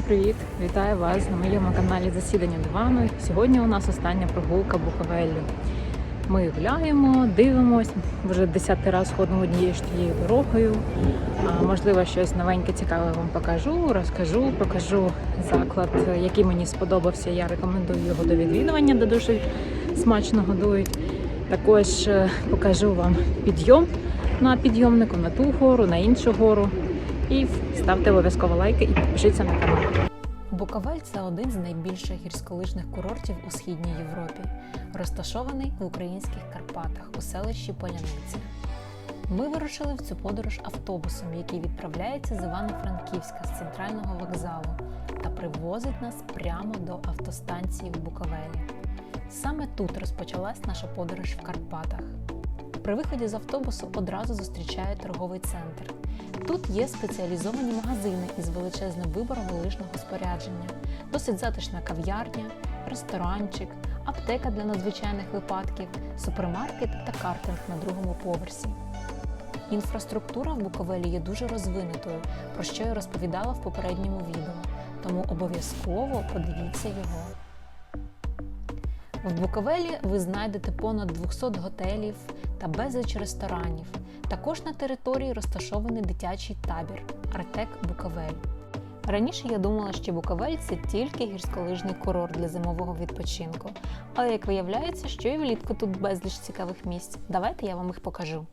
привіт! Вітаю вас на моєму каналі Засідання дивану. Сьогодні у нас остання прогулка Буковеллю. Ми гуляємо, дивимось, вже десятий раз ходимо однією ж тією дорогою. Можливо, щось новеньке цікаве вам покажу, розкажу, покажу заклад, який мені сподобався. Я рекомендую його до відвідування, де дуже смачно годують. Також е, покажу вам підйом на підйомнику, на ту гору, на іншу гору. І ставте обов'язково лайки і підпишіться на канал. Буковель це один з найбільших гірськолижних курортів у східній Європі, розташований в українських Карпатах у селищі Поляниця. Ми вирушили в цю подорож автобусом, який відправляється з Івано-Франківська з центрального вокзалу та привозить нас прямо до автостанції в Буковелі. Саме тут розпочалась наша подорож в Карпатах. При виході з автобусу одразу зустрічає торговий центр. Тут є спеціалізовані магазини із величезним вибором лижного спорядження, досить затишна кав'ярня, ресторанчик, аптека для надзвичайних випадків, супермаркет та картинг на другому поверсі. Інфраструктура в Буковелі є дуже розвинутою, про що я розповідала в попередньому відео, тому обов'язково подивіться його. В Буковелі ви знайдете понад 200 готелів та безліч ресторанів. Також на території розташований дитячий табір Артек Буковель. Раніше я думала, що Буковель це тільки гірськолижний курорт для зимового відпочинку. Але як виявляється, що і влітку тут безліч цікавих місць. Давайте я вам їх покажу.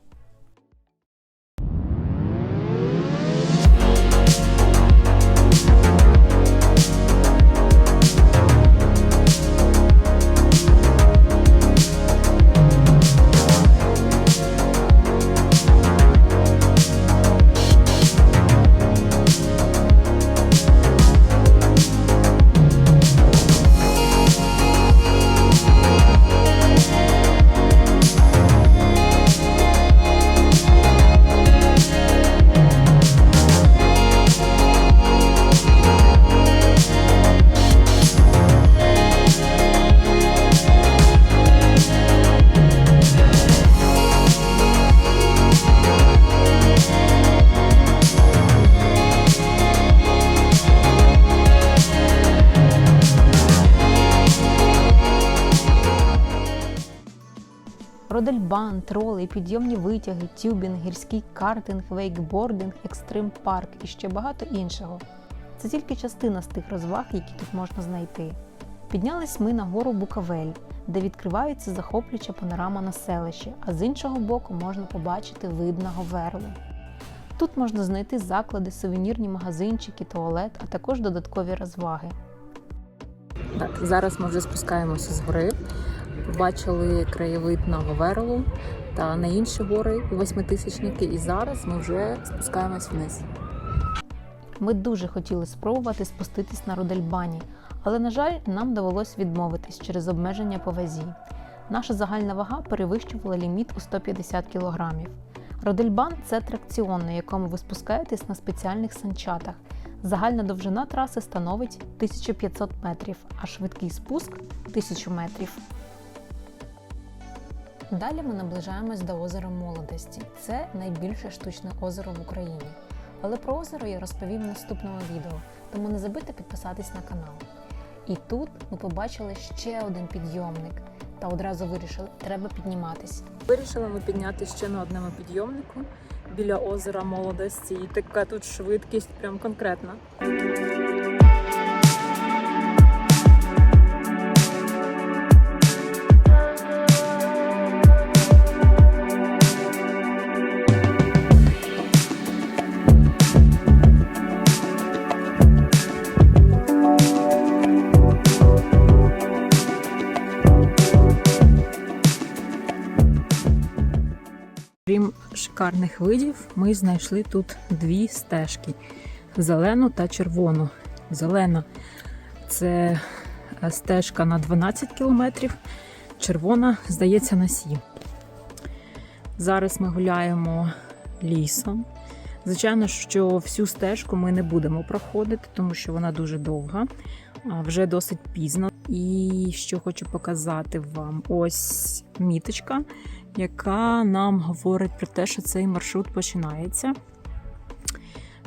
Родельбан, троли, підйомні витяги, тюбінг, гірський картинг, вейкбординг, екстрим парк і ще багато іншого. Це тільки частина з тих розваг, які тут можна знайти. Піднялись ми на гору Букавель, де відкривається захоплююча панорама на селище, а з іншого боку можна побачити вид на Говерлу. Тут можна знайти заклади, сувенірні магазинчики, туалет, а також додаткові розваги. Так, зараз ми вже спускаємося з гори. Побачили краєвид на Говерлу та на інші гори у восьмитисячники. І зараз ми вже спускаємось вниз. Ми дуже хотіли спробувати спуститись на Родельбані, але, на жаль, нам довелось відмовитись через обмеження по вазі. Наша загальна вага перевищувала ліміт у 150 кг. Родельбан це атракціон, на якому ви спускаєтесь на спеціальних санчатах. Загальна довжина траси становить 1500 метрів, а швидкий спуск 1000 метрів. Далі ми наближаємось до озера Молодості. Це найбільше штучне озеро в Україні. Але про озеро я розповім в наступному відео, тому не забудьте підписатись на канал. І тут ми побачили ще один підйомник та одразу вирішили, треба підніматись. Вирішили ми підняти ще на одному підйомнику біля озера молодості. І така тут швидкість, прям конкретна. Шикарних видів, ми знайшли тут дві стежки: зелену та червону. Зелена це е, стежка на 12 кілометрів, червона, здається, на 7. Зараз ми гуляємо лісом. Звичайно, що всю стежку ми не будемо проходити, тому що вона дуже довга, вже досить пізно. І що хочу показати вам: ось міточка яка нам говорить про те, що цей маршрут починається.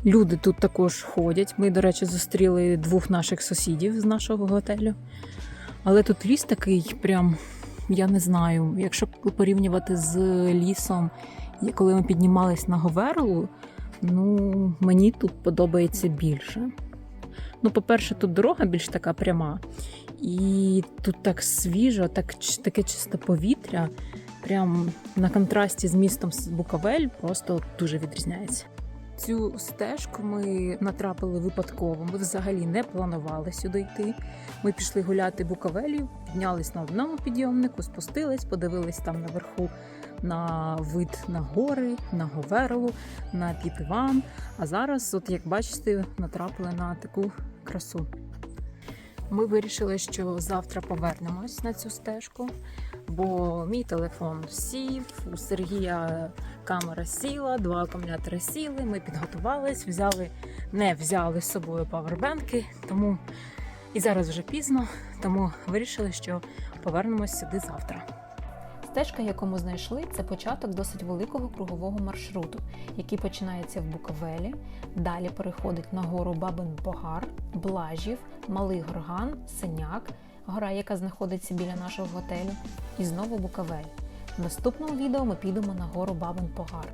Люди тут також ходять. Ми, до речі, зустріли двох наших сусідів з нашого готелю. Але тут ліс такий, прям, я не знаю, якщо порівнювати з лісом, коли ми піднімались на Говерлу, ну мені тут подобається більше. Ну, по-перше, тут дорога більш така пряма, і тут так свіжо, так, таке чисте повітря. Прям на контрасті з містом з Буковель просто дуже відрізняється. Цю стежку ми натрапили випадково. Ми взагалі не планували сюди йти. Ми пішли гуляти Буковелі, піднялись на одному підйомнику, спустились, подивились там наверху на вид на гори, на Говерлу, на Пітиван. А зараз, от як бачите, натрапили на таку красу. Ми вирішили, що завтра повернемось на цю стежку, бо мій телефон сів, у Сергія камера сіла, два акумулятори сіли. Ми підготувались, взяли, не взяли з собою павербенки, тому і зараз вже пізно, тому вирішили, що повернемось сюди завтра. Стежка, яку ми знайшли, це початок досить великого кругового маршруту, який починається в Буковелі, далі переходить на гору Бабин-Богар, Блажів, Малий Горган, Синяк, гора, яка знаходиться біля нашого готелю, і знову Буковель. В наступному відео ми підемо на гору Бабин Погар.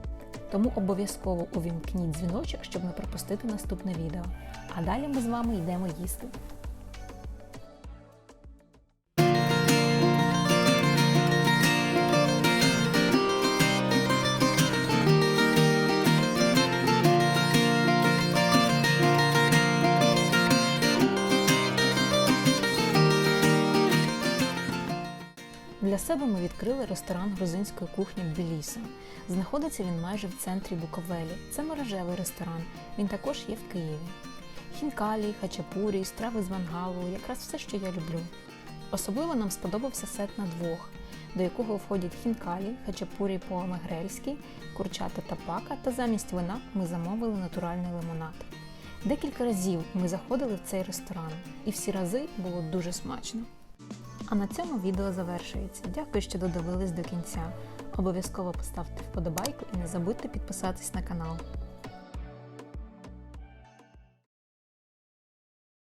Тому обов'язково увімкніть дзвіночок, щоб не пропустити наступне відео. А далі ми з вами йдемо їсти. Для себе ми відкрили ресторан грузинської кухні Тбілісі. Знаходиться він майже в центрі Буковелі. Це мережевий ресторан. Він також є в Києві. Хінкалі, хачапурі, страви з мангалу якраз все, що я люблю. Особливо нам сподобався сет на двох, до якого входять хінкалі, хачапурі по-мегрельськи, курчата та пака, та замість вина ми замовили натуральний лимонад. Декілька разів ми заходили в цей ресторан, і всі рази було дуже смачно. А на цьому відео завершується. Дякую, що додивились до кінця. Обов'язково поставте вподобайку і не забудьте підписатись на канал.